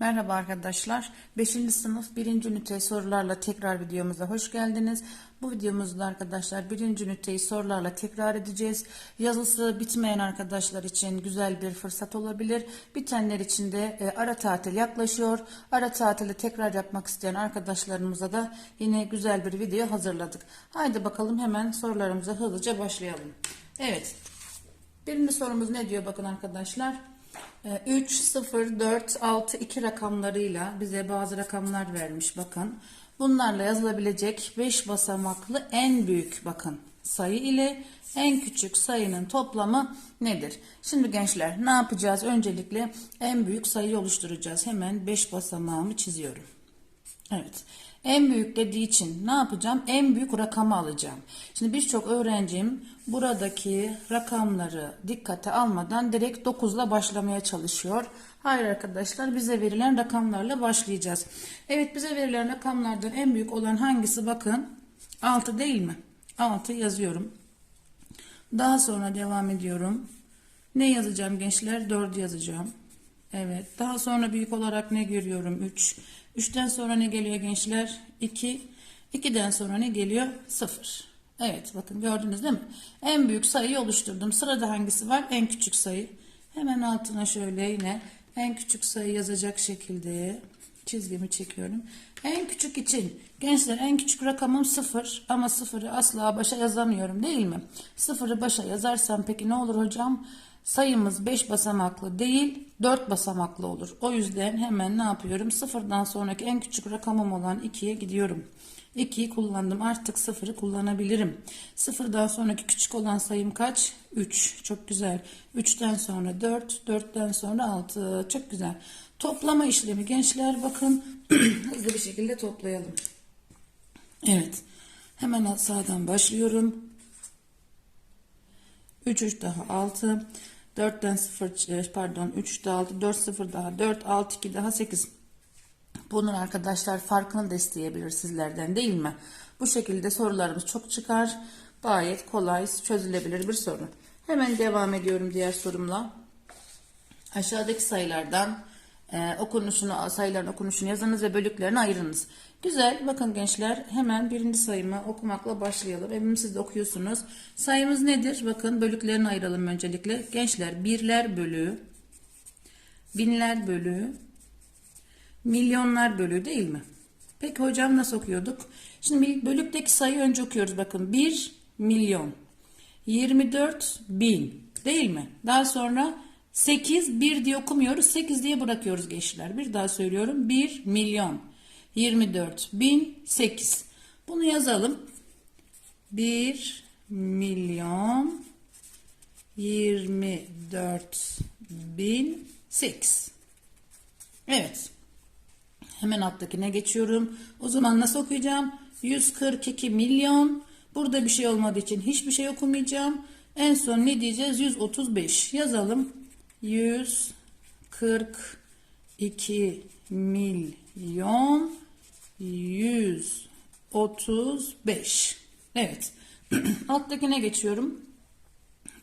Merhaba arkadaşlar. 5. sınıf 1. ünite sorularla tekrar videomuza hoş geldiniz. Bu videomuzda arkadaşlar 1. üniteyi sorularla tekrar edeceğiz. Yazısı bitmeyen arkadaşlar için güzel bir fırsat olabilir. Bitenler için de e, ara tatil yaklaşıyor. Ara tatili tekrar yapmak isteyen arkadaşlarımıza da yine güzel bir video hazırladık. Haydi bakalım hemen sorularımıza hızlıca başlayalım. Evet. Birinci sorumuz ne diyor bakın arkadaşlar. 3, 0, 4, 6, 2 rakamlarıyla bize bazı rakamlar vermiş bakın. Bunlarla yazılabilecek 5 basamaklı en büyük bakın sayı ile en küçük sayının toplamı nedir? Şimdi gençler ne yapacağız? Öncelikle en büyük sayıyı oluşturacağız. Hemen 5 basamağımı çiziyorum. Evet. En büyük dediği için ne yapacağım? En büyük rakamı alacağım. Şimdi birçok öğrencim buradaki rakamları dikkate almadan direkt 9 ile başlamaya çalışıyor. Hayır arkadaşlar bize verilen rakamlarla başlayacağız. Evet bize verilen rakamlardan en büyük olan hangisi bakın 6 değil mi? 6 yazıyorum. Daha sonra devam ediyorum. Ne yazacağım gençler? 4 yazacağım. Evet. Daha sonra büyük olarak ne görüyorum? 3. 3'ten sonra ne geliyor gençler? 2. 2'den sonra ne geliyor? 0. Evet bakın gördünüz değil mi? En büyük sayıyı oluşturdum. Sırada hangisi var? En küçük sayı. Hemen altına şöyle yine en küçük sayı yazacak şekilde çizgimi çekiyorum. En küçük için gençler en küçük rakamım 0 ama 0'ı asla başa yazamıyorum değil mi? 0'ı başa yazarsam peki ne olur hocam? Sayımız 5 basamaklı değil 4 basamaklı olur. O yüzden hemen ne yapıyorum? Sıfırdan sonraki en küçük rakamım olan 2'ye gidiyorum. 2'yi kullandım. Artık 0'ı kullanabilirim. Sıfırdan sonraki küçük olan sayım kaç? 3. Çok güzel. 3'ten sonra 4. 4'ten sonra 6. Çok güzel. Toplama işlemi gençler bakın hızlı bir şekilde toplayalım. Evet. Hemen sağdan başlıyorum. 3 3 daha 6. 4'ten 0 pardon 3 daha 6 4 0 daha 4 6 2 daha 8. Bunun arkadaşlar farkını da isteyebilir sizlerden değil mi? Bu şekilde sorularımız çok çıkar. Gayet kolay çözülebilir bir soru. Hemen devam ediyorum diğer sorumla. Aşağıdaki sayılardan e, okunuşunu, sayıların okunuşunu yazınız ve bölüklerini ayırınız. Güzel. Bakın gençler hemen birinci sayımı okumakla başlayalım. Eminim siz de okuyorsunuz. Sayımız nedir? Bakın bölüklerini ayıralım öncelikle. Gençler birler bölü, binler bölü, milyonlar bölü değil mi? Peki hocam nasıl okuyorduk? Şimdi bölükteki sayı önce okuyoruz. Bakın 1 milyon, 24 bin değil mi? Daha sonra 8 1 diye okumuyoruz. 8 diye bırakıyoruz gençler. Bir daha söylüyorum. 1 milyon, 24 bin 8. Bunu yazalım. 1 milyon 24 bin 8. Evet. Hemen alttakine geçiyorum. O zaman nasıl okuyacağım? 142 milyon. Burada bir şey olmadığı için hiçbir şey okumayacağım. En son ne diyeceğiz? 135. Yazalım. 142 milyon 135. Evet. Alttakine geçiyorum.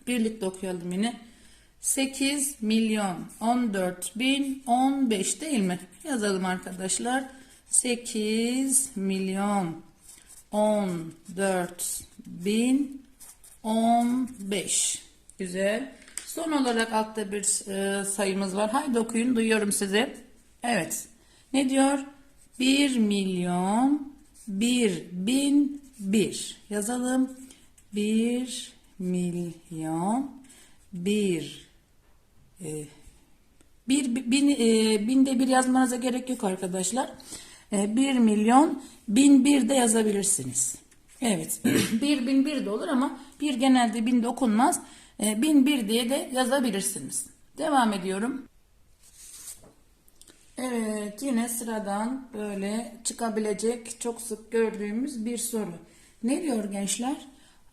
Birlikte okuyalım yine. 8 milyon 14 bin 15 değil mi? Yazalım arkadaşlar. 8 milyon 14 bin 15. Güzel. Son olarak altta bir e, sayımız var. Haydi okuyun duyuyorum sizi. Evet. Ne diyor? 1 milyon 1 bin 1. Yazalım. 1 milyon 1 e, bir, bin, e, binde bir yazmanıza gerek yok arkadaşlar. E, 1 milyon bin bir de yazabilirsiniz. Evet. bir bin bir de olur ama bir genelde binde okunmaz. E, bin bir diye de yazabilirsiniz. Devam ediyorum. Evet yine sıradan böyle çıkabilecek çok sık gördüğümüz bir soru. Ne diyor gençler?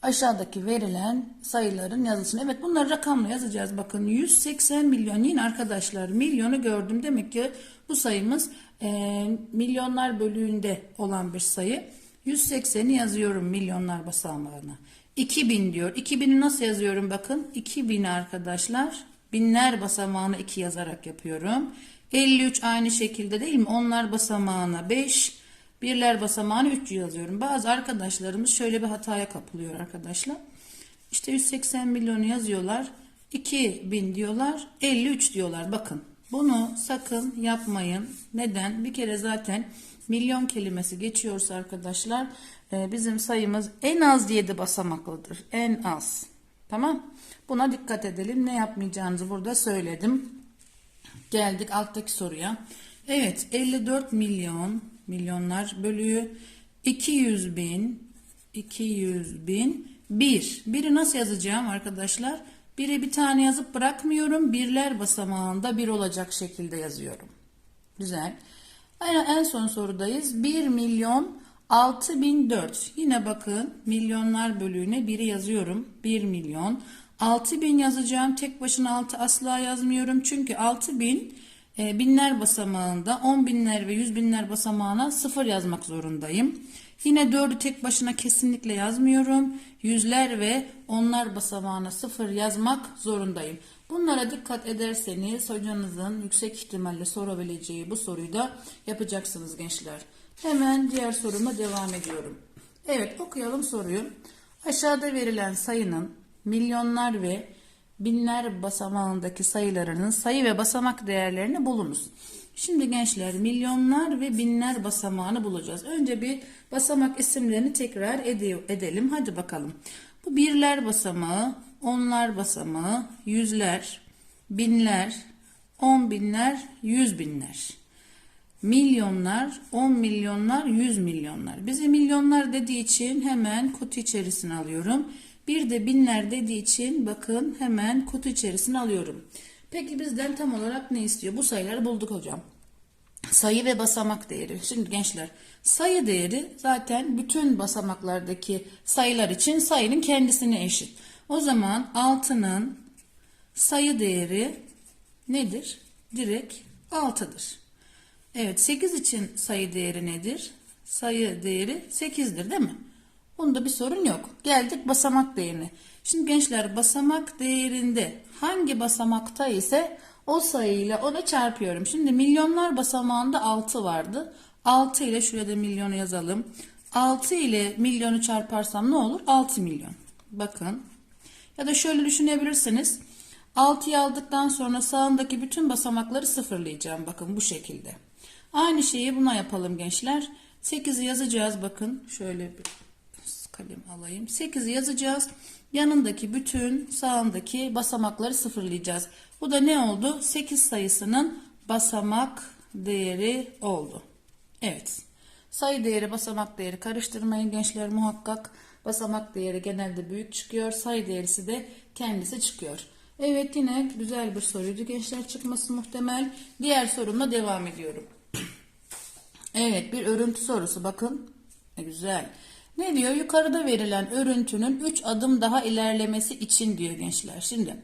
Aşağıdaki verilen sayıların yazısını. Evet bunları rakamla yazacağız. Bakın 180 milyon yine arkadaşlar milyonu gördüm. Demek ki bu sayımız e, milyonlar bölüğünde olan bir sayı. 180'i yazıyorum milyonlar basamağına. 2000 diyor. 2000'i nasıl yazıyorum bakın. 2000 arkadaşlar Binler basamağına 2 yazarak yapıyorum. 53 aynı şekilde değil mi? Onlar basamağına 5, birler basamağına 3 yazıyorum. Bazı arkadaşlarımız şöyle bir hataya kapılıyor arkadaşlar. İşte 180 milyonu yazıyorlar. 2000 diyorlar. 53 diyorlar. Bakın. Bunu sakın yapmayın. Neden? Bir kere zaten milyon kelimesi geçiyorsa arkadaşlar e, bizim sayımız en az 7 basamaklıdır. En az. Tamam. Buna dikkat edelim. Ne yapmayacağınızı burada söyledim. Geldik alttaki soruya. Evet 54 milyon milyonlar bölüğü 200 bin 200 bin 1. Biri nasıl yazacağım arkadaşlar? Biri bir tane yazıp bırakmıyorum. Birler basamağında bir olacak şekilde yazıyorum. Güzel. Aynen en son sorudayız. 1 milyon 6004. Yine bakın milyonlar bölüğüne biri yazıyorum. 1 milyon 6000 yazacağım. Tek başına 6 asla yazmıyorum. Çünkü 6000 e, binler basamağında 10 binler ve 100 binler basamağına 0 yazmak zorundayım. Yine 4'ü tek başına kesinlikle yazmıyorum. Yüzler ve onlar basamağına 0 yazmak zorundayım. Bunlara dikkat ederseniz hocanızın yüksek ihtimalle sorabileceği bu soruyu da yapacaksınız gençler. Hemen diğer soruma devam ediyorum. Evet okuyalım soruyu. Aşağıda verilen sayının milyonlar ve binler basamağındaki sayılarının sayı ve basamak değerlerini bulunuz. Şimdi gençler milyonlar ve binler basamağını bulacağız. Önce bir basamak isimlerini tekrar ede- edelim. Hadi bakalım. Bu birler basamağı, onlar basamağı, yüzler, binler, on binler, yüz binler. Milyonlar, 10 milyonlar, 100 milyonlar. Bize milyonlar dediği için hemen kutu içerisine alıyorum. Bir de binler dediği için bakın hemen kutu içerisine alıyorum. Peki bizden tam olarak ne istiyor? Bu sayıları bulduk hocam. Sayı ve basamak değeri. Şimdi gençler sayı değeri zaten bütün basamaklardaki sayılar için sayının kendisine eşit. O zaman 6'nın sayı değeri nedir? Direkt 6'dır. Evet 8 için sayı değeri nedir? Sayı değeri 8'dir değil mi? Bunda bir sorun yok. Geldik basamak değerine. Şimdi gençler basamak değerinde hangi basamakta ise o sayıyla onu çarpıyorum. Şimdi milyonlar basamağında 6 vardı. 6 ile şuraya da milyonu yazalım. 6 ile milyonu çarparsam ne olur? 6 milyon. Bakın. Ya da şöyle düşünebilirsiniz. 6'yı aldıktan sonra sağındaki bütün basamakları sıfırlayacağım. Bakın bu şekilde. Aynı şeyi buna yapalım gençler. 8'i yazacağız bakın. Şöyle bir kalem alayım. 8'i yazacağız. Yanındaki bütün sağındaki basamakları sıfırlayacağız. Bu da ne oldu? 8 sayısının basamak değeri oldu. Evet. Sayı değeri basamak değeri karıştırmayın gençler muhakkak. Basamak değeri genelde büyük çıkıyor. Sayı değerisi de kendisi çıkıyor. Evet yine güzel bir soruydu gençler çıkması muhtemel. Diğer sorumla devam ediyorum. Evet bir örüntü sorusu bakın. Ne güzel. Ne diyor? Yukarıda verilen örüntünün 3 adım daha ilerlemesi için diyor gençler. Şimdi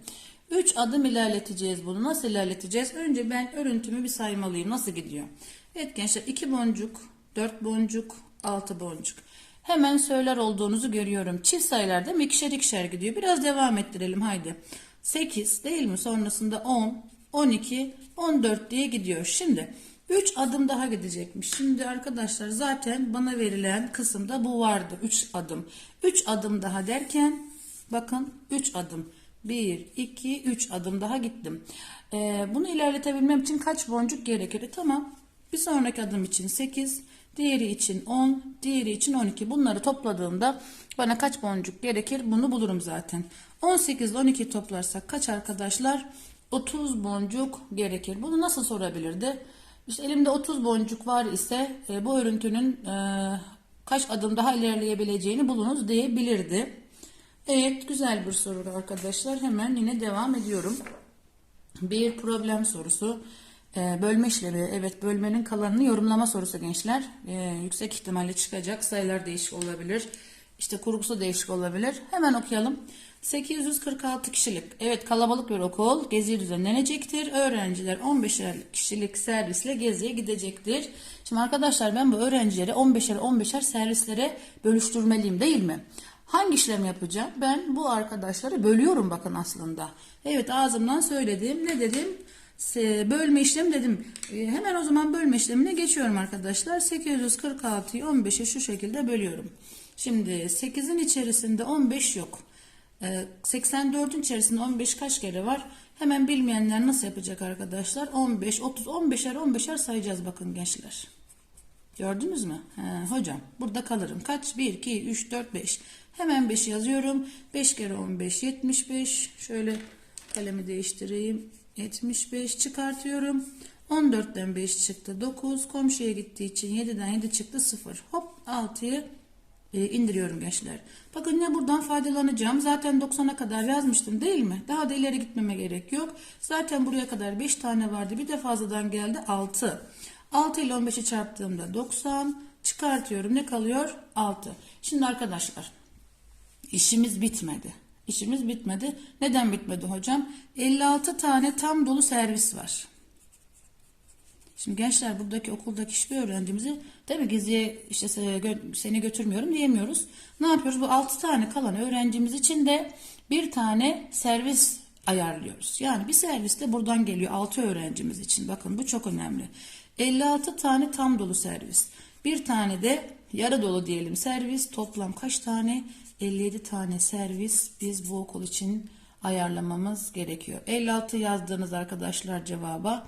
3 adım ilerleteceğiz bunu. Nasıl ilerleteceğiz? Önce ben örüntümü bir saymalıyım. Nasıl gidiyor? Evet gençler 2 boncuk, 4 boncuk, 6 boncuk. Hemen söyler olduğunuzu görüyorum. Çift sayılar değil mi? İkişer ikişer gidiyor. Biraz devam ettirelim haydi. 8 değil mi? Sonrasında 10, 12, 14 diye gidiyor. Şimdi 3 adım daha gidecekmiş. Şimdi arkadaşlar zaten bana verilen kısımda bu vardı. 3 adım. 3 adım daha derken bakın 3 adım. 1, 2, 3 adım daha gittim. Ee, bunu ilerletebilmem için kaç boncuk gerekir? Tamam. Bir sonraki adım için 8, diğeri için 10, diğeri için 12. Bunları topladığımda bana kaç boncuk gerekir? Bunu bulurum zaten. 18 ile 12 toplarsak kaç arkadaşlar? 30 boncuk gerekir. Bunu nasıl sorabilirdi? İşte elimde 30 boncuk var ise e, bu örüntünün e, kaç adım daha ilerleyebileceğini bulunuz diyebilirdi. Evet güzel bir soru arkadaşlar. Hemen yine devam ediyorum. Bir problem sorusu. E, bölme işlemi. Evet bölmenin kalanını yorumlama sorusu gençler. E, yüksek ihtimalle çıkacak. Sayılar değişik olabilir. İşte kurgusu değişik olabilir. Hemen okuyalım. 846 kişilik. Evet kalabalık bir okul. Gezi düzenlenecektir. Öğrenciler 15'er kişilik servisle geziye gidecektir. Şimdi arkadaşlar ben bu öğrencileri 15'er 15'er servislere bölüştürmeliyim değil mi? Hangi işlem yapacağım? Ben bu arkadaşları bölüyorum bakın aslında. Evet ağzımdan söyledim. Ne dedim? Bölme işlemi dedim. E, Hemen o zaman bölme işlemine geçiyorum arkadaşlar. 846'yı 15'e şu şekilde bölüyorum. Şimdi 8'in içerisinde 15 yok. Ee, 84'ün içerisinde 15 kaç kere var? Hemen bilmeyenler nasıl yapacak arkadaşlar? 15, 30, 15'er 15'er sayacağız bakın gençler. Gördünüz mü? He, hocam burada kalırım. Kaç? 1, 2, 3, 4, 5. Hemen 5 yazıyorum. 5 kere 15, 75. Şöyle kalemi değiştireyim. 75 çıkartıyorum. 14'ten 5 çıktı. 9. Komşuya gittiği için 7'den 7 çıktı. 0. Hop 6'yı e, indiriyorum gençler. Bakın ne buradan faydalanacağım. Zaten 90'a kadar yazmıştım değil mi? Daha da ileri gitmeme gerek yok. Zaten buraya kadar 5 tane vardı. Bir de fazladan geldi 6. 6 ile 15'i çarptığımda 90. Çıkartıyorum. Ne kalıyor? 6. Şimdi arkadaşlar işimiz bitmedi. İşimiz bitmedi. Neden bitmedi hocam? 56 tane tam dolu servis var. Şimdi gençler buradaki okuldaki hiçbir öğrencimizi tabii geziye işte se- seni götürmüyorum diyemiyoruz. Ne yapıyoruz? Bu 6 tane kalan öğrencimiz için de bir tane servis ayarlıyoruz. Yani bir servis de buradan geliyor 6 öğrencimiz için. Bakın bu çok önemli. 56 tane tam dolu servis. Bir tane de yarı dolu diyelim servis. Toplam kaç tane? 57 tane servis biz bu okul için ayarlamamız gerekiyor. 56 yazdığınız arkadaşlar cevaba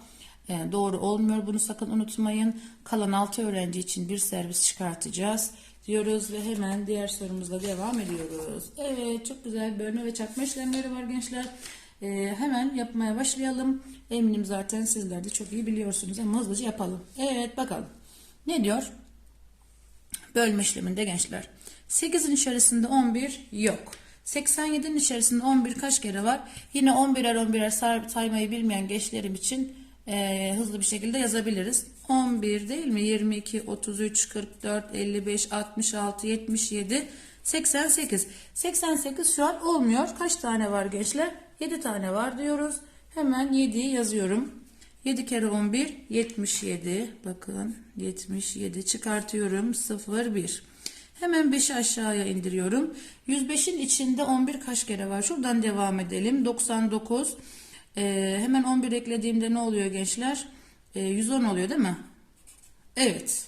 doğru olmuyor. Bunu sakın unutmayın. Kalan 6 öğrenci için bir servis çıkartacağız diyoruz ve hemen diğer sorumuzla devam ediyoruz. Evet çok güzel bölme ve çarpma işlemleri var gençler. E, hemen yapmaya başlayalım. Eminim zaten sizler de çok iyi biliyorsunuz ama hızlıca yapalım. Evet bakalım. Ne diyor? Bölme işleminde gençler. 8'in içerisinde 11 yok. 87'nin içerisinde 11 kaç kere var? Yine 11'er 11'er say- saymayı bilmeyen gençlerim için e, hızlı bir şekilde yazabiliriz. 11 değil mi? 22, 33, 44, 55, 66, 77, 88. 88 şu an olmuyor. Kaç tane var gençler? 7 tane var diyoruz. Hemen 7'yi yazıyorum. 7 kere 11 77 bakın 77 çıkartıyorum 0 1 hemen 5'i aşağıya indiriyorum 105'in içinde 11 kaç kere var şuradan devam edelim 99 Ee, hemen 11 eklediğimde ne oluyor gençler Ee, 110 oluyor değil mi evet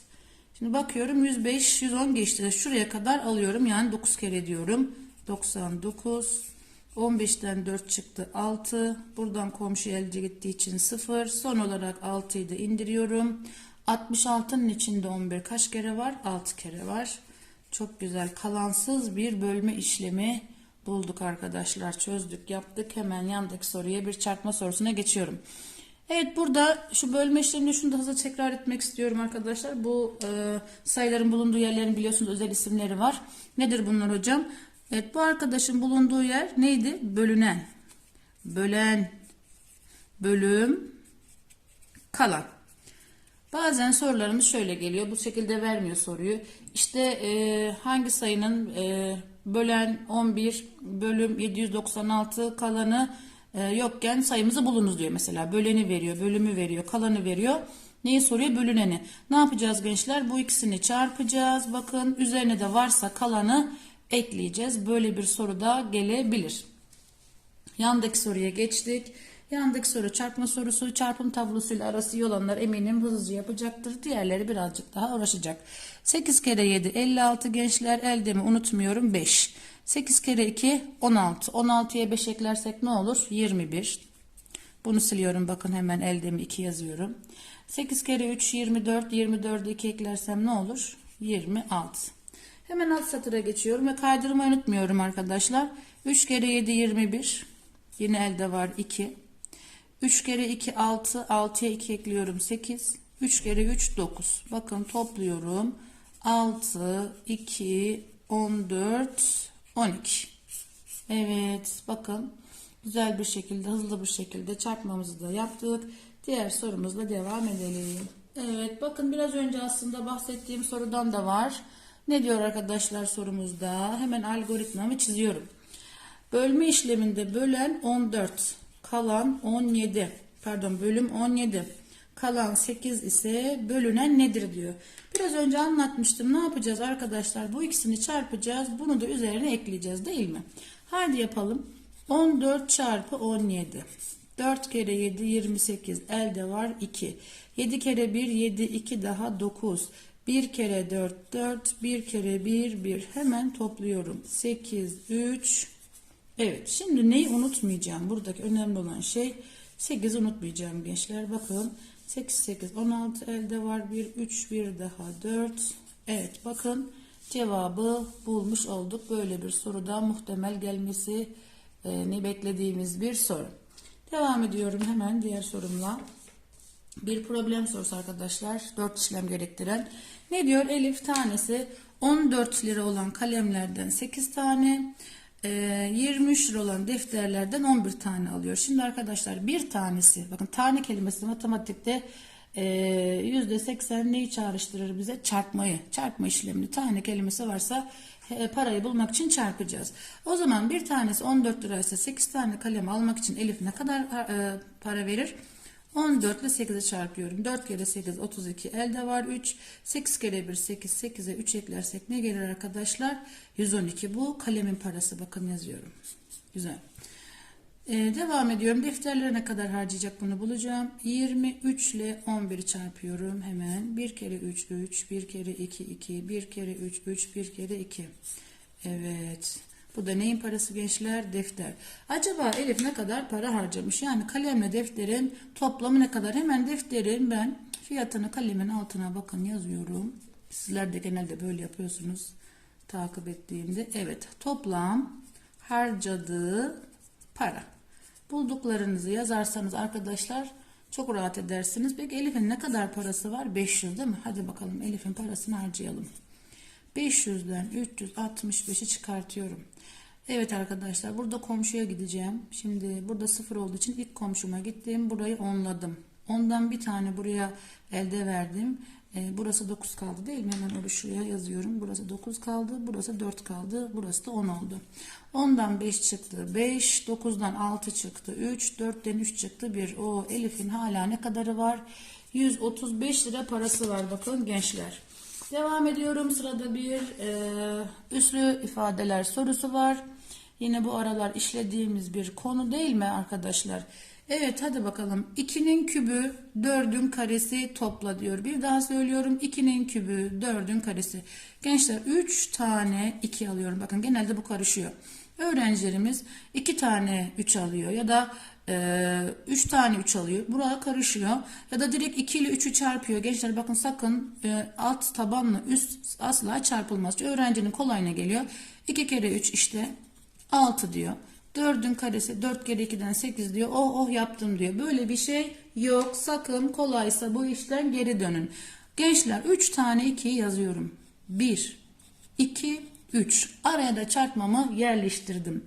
şimdi bakıyorum 105 110 geçti şuraya kadar alıyorum yani 9 kere diyorum 99 15'ten 4 çıktı 6. Buradan komşu elde gittiği için 0. Son olarak 6'yı da indiriyorum. 66'nın içinde 11 kaç kere var? 6 kere var. Çok güzel kalansız bir bölme işlemi bulduk arkadaşlar. Çözdük yaptık. Hemen yandaki soruya bir çarpma sorusuna geçiyorum. Evet burada şu bölme işlemini şunu da hızlı tekrar etmek istiyorum arkadaşlar. Bu e, sayıların bulunduğu yerlerin biliyorsunuz özel isimleri var. Nedir bunlar hocam? Evet bu arkadaşın bulunduğu yer neydi? Bölünen. Bölen. Bölüm. Kalan. Bazen sorularımız şöyle geliyor. Bu şekilde vermiyor soruyu. İşte e, hangi sayının e, bölen 11 bölüm 796 kalanı e, yokken sayımızı bulunuz diyor mesela. Böleni veriyor, bölümü veriyor, kalanı veriyor. Neyi soruyor? Bölüneni. Ne yapacağız gençler? Bu ikisini çarpacağız. Bakın üzerine de varsa kalanı ekleyeceğiz. Böyle bir soru da gelebilir. Yandaki soruya geçtik. Yandaki soru çarpma sorusu. Çarpım tablosuyla arası iyi olanlar eminim hızlıca yapacaktır. Diğerleri birazcık daha uğraşacak. 8 kere 7 56 gençler elde mi unutmuyorum 5. 8 kere 2 16. 16'ya 5 eklersek ne olur? 21. Bunu siliyorum bakın hemen elde mi 2 yazıyorum. 8 kere 3 24. 24'e 2 eklersem ne olur? 26. Hemen alt satıra geçiyorum ve kaydırmayı unutmuyorum arkadaşlar. 3 kere 7 21. Yine elde var 2. 3 kere 2 6. 6'ya 2 ekliyorum 8. 3 kere 3 9. Bakın topluyorum. 6, 2, 14, 12. Evet bakın güzel bir şekilde hızlı bir şekilde çarpmamızı da yaptık. Diğer sorumuzla devam edelim. Evet bakın biraz önce aslında bahsettiğim sorudan da var. Ne diyor arkadaşlar sorumuzda? Hemen algoritmamı çiziyorum. Bölme işleminde bölen 14, kalan 17. Pardon bölüm 17. Kalan 8 ise bölünen nedir diyor. Biraz önce anlatmıştım. Ne yapacağız arkadaşlar? Bu ikisini çarpacağız. Bunu da üzerine ekleyeceğiz değil mi? Haydi yapalım. 14 çarpı 17. 4 kere 7 28. Elde var 2. 7 kere 1 7 2 daha 9. 1 kere 4 4. 1 kere 1 1. Hemen topluyorum. 8 3 Evet şimdi neyi unutmayacağım? Buradaki önemli olan şey 8 unutmayacağım gençler. Bakın 8 8 16 elde var. 1 3 1 daha 4. Evet bakın cevabı bulmuş olduk. Böyle bir soruda muhtemel gelmesi e, ne beklediğimiz bir soru. Devam ediyorum hemen diğer sorumla. Bir problem sorusu arkadaşlar. 4 işlem gerektiren. Ne diyor? Elif tanesi 14 lira olan kalemlerden 8 tane, 23 lira olan defterlerden 11 tane alıyor. Şimdi arkadaşlar bir tanesi, bakın tane kelimesi matematikte e, %80 neyi çağrıştırır bize? Çarpmayı, çarpma işlemini. Tane kelimesi varsa e, parayı bulmak için çarpacağız. O zaman bir tanesi 14 liraysa 8 tane kalem almak için Elif ne kadar e, para verir? 14 ile 8'e çarpıyorum. 4 kere 8 32 elde var 3. 8 kere 1 8 8'e 3 eklersek ne gelir arkadaşlar? 112 bu kalemin parası bakın yazıyorum. Güzel. Ee, devam ediyorum. Defterlere ne kadar harcayacak bunu bulacağım. 23 ile 11'i çarpıyorum hemen. 1 kere 3 3, 1 kere 2 2, 1 kere 3 3, 1 kere 2. Evet. Bu da neyin parası gençler? Defter. Acaba Elif ne kadar para harcamış? Yani kalemle defterin toplamı ne kadar? Hemen defterin ben fiyatını kalemin altına bakın yazıyorum. Sizler de genelde böyle yapıyorsunuz. Takip ettiğimde. Evet. Toplam harcadığı para. Bulduklarınızı yazarsanız arkadaşlar çok rahat edersiniz. Peki Elif'in ne kadar parası var? 500 değil mi? Hadi bakalım Elif'in parasını harcayalım. 500'den 365'i çıkartıyorum. Evet arkadaşlar burada komşuya gideceğim. Şimdi burada sıfır olduğu için ilk komşuma gittim. Burayı onladım. Ondan bir tane buraya elde verdim. Ee, burası 9 kaldı değil mi? Hemen öyle şuraya yazıyorum. Burası 9 kaldı. Burası 4 kaldı. Burası da 10 oldu. 10'dan 5 çıktı. 5. 9'dan 6 çıktı. 3. 4'ten 3 çıktı. 1. O Elif'in hala ne kadarı var? 135 lira parası var bakın gençler. Devam ediyorum. Sırada bir e, üslü ifadeler sorusu var. Yine bu aralar işlediğimiz bir konu değil mi arkadaşlar? Evet hadi bakalım. 2'nin kübü 4'ün karesi topla diyor. Bir daha söylüyorum. 2'nin kübü 4'ün karesi. Gençler 3 tane 2 alıyorum. Bakın genelde bu karışıyor. Öğrencilerimiz 2 tane 3 alıyor ya da 3 e, tane 3 alıyor. Buraya karışıyor. Ya da direkt 2 ile 3'ü çarpıyor. Gençler bakın sakın e, alt tabanla üst asla çarpılmaz. Öğrencinin kolayına geliyor. 2 kere 3 işte 6 diyor. 4'ün karesi 4 kere 2'den 8 diyor. Oh oh yaptım diyor. Böyle bir şey yok. Sakın kolaysa bu işten geri dönün. Gençler 3 tane 2'yi yazıyorum. 1, 2, 3. Araya da çarpmamı yerleştirdim.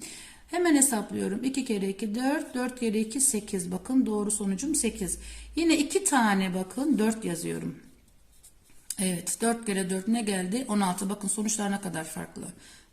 Hemen hesaplıyorum. 2 kere 2 4, 4 kere 2 8. Bakın doğru sonucum 8. Yine 2 tane bakın 4 yazıyorum. Evet 4 kere 4 ne geldi? 16. Bakın sonuçlar ne kadar farklı.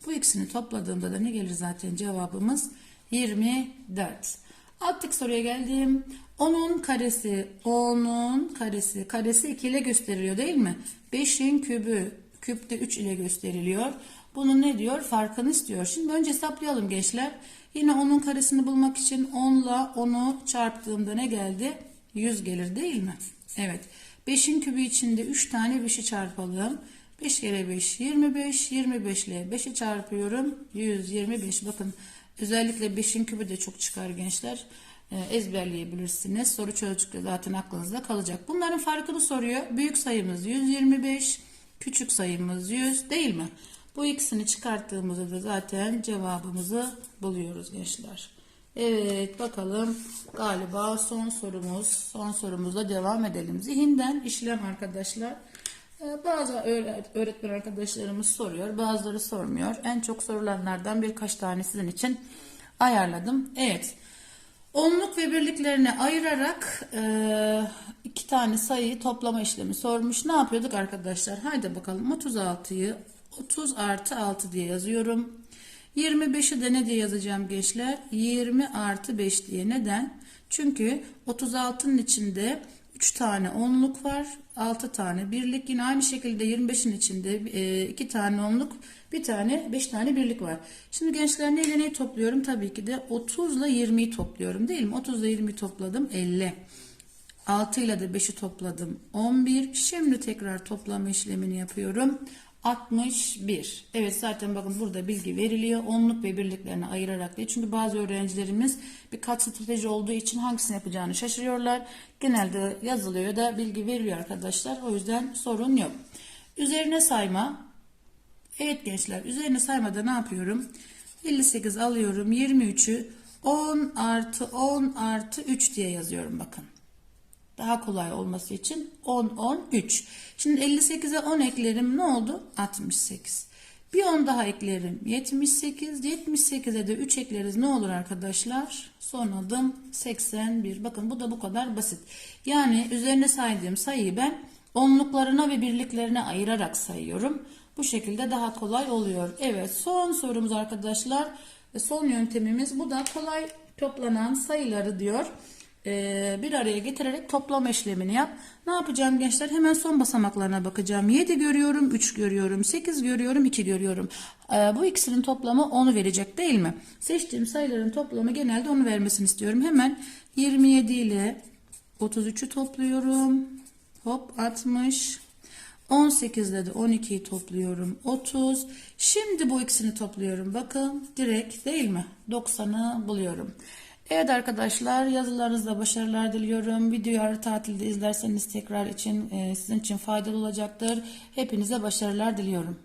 Bu ikisini topladığımda da ne gelir zaten cevabımız 24. Alttaki soruya geldim. 10'un karesi 10'un karesi karesi 2 ile gösteriliyor değil mi? 5'in kübü küpte 3 ile gösteriliyor. Bunun ne diyor? Farkını istiyor. Şimdi önce hesaplayalım gençler. Yine 10'un karesini bulmak için 10 ile 10'u çarptığımda ne geldi? 100 gelir değil mi? Evet. 5'in kübü içinde 3 tane 5'i çarpalım. 5 kere 5 25. 25 ile 5'i çarpıyorum. 125. Bakın özellikle 5'in kübü de çok çıkar gençler. Ee, ezberleyebilirsiniz. Soru çözdükçe zaten aklınızda kalacak. Bunların farkını soruyor. Büyük sayımız 125. Küçük sayımız 100 değil mi? Bu ikisini çıkarttığımızda da zaten cevabımızı buluyoruz gençler. Evet bakalım galiba son sorumuz. Son sorumuzla devam edelim. Zihinden işlem arkadaşlar. Ee, bazı öğretmen arkadaşlarımız soruyor. Bazıları sormuyor. En çok sorulanlardan birkaç tane sizin için ayarladım. Evet. Onluk ve birliklerini ayırarak e, iki tane sayıyı toplama işlemi sormuş. Ne yapıyorduk arkadaşlar? Haydi bakalım 36'yı 30 artı 6 diye yazıyorum. 25'i de ne diye yazacağım gençler? 20 artı 5 diye. Neden? Çünkü 36'nın içinde 3 tane onluk var. 6 tane birlik. Yine aynı şekilde 25'in içinde 2 tane onluk, bir tane 5 tane birlik var. Şimdi gençler neyle neyi topluyorum? Tabii ki de 30 ile 20'yi topluyorum değil mi? 30 ile 20'yi topladım 50. 6 ile de 5'i topladım 11. Şimdi tekrar toplama işlemini yapıyorum. 61. Evet zaten bakın burada bilgi veriliyor. Onluk ve birliklerini ayırarak değil. Çünkü bazı öğrencilerimiz birkaç strateji olduğu için hangisini yapacağını şaşırıyorlar. Genelde yazılıyor ya da bilgi veriliyor arkadaşlar. O yüzden sorun yok. Üzerine sayma. Evet gençler üzerine saymada ne yapıyorum? 58 alıyorum. 23'ü 10 artı 10 artı 3 diye yazıyorum bakın daha kolay olması için 10 10 3. Şimdi 58'e 10 eklerim ne oldu? 68. Bir 10 daha eklerim 78. 78'e de 3 ekleriz ne olur arkadaşlar? Son adım 81. Bakın bu da bu kadar basit. Yani üzerine saydığım sayıyı ben onluklarına ve birliklerine ayırarak sayıyorum. Bu şekilde daha kolay oluyor. Evet son sorumuz arkadaşlar. Son yöntemimiz bu da kolay toplanan sayıları diyor bir araya getirerek toplama işlemini yap. Ne yapacağım gençler? Hemen son basamaklarına bakacağım. 7 görüyorum, 3 görüyorum, 8 görüyorum, 2 görüyorum. Bu ikisinin toplamı 10'u verecek değil mi? Seçtiğim sayıların toplamı genelde 10'u vermesini istiyorum. Hemen 27 ile 33'ü topluyorum. Hop 60. 18 ile de 12'yi topluyorum. 30. Şimdi bu ikisini topluyorum. Bakın direkt değil mi? 90'ı buluyorum. Evet arkadaşlar yazılarınızda başarılar diliyorum. Videoyu tatilde izlerseniz tekrar için e, sizin için faydalı olacaktır. Hepinize başarılar diliyorum.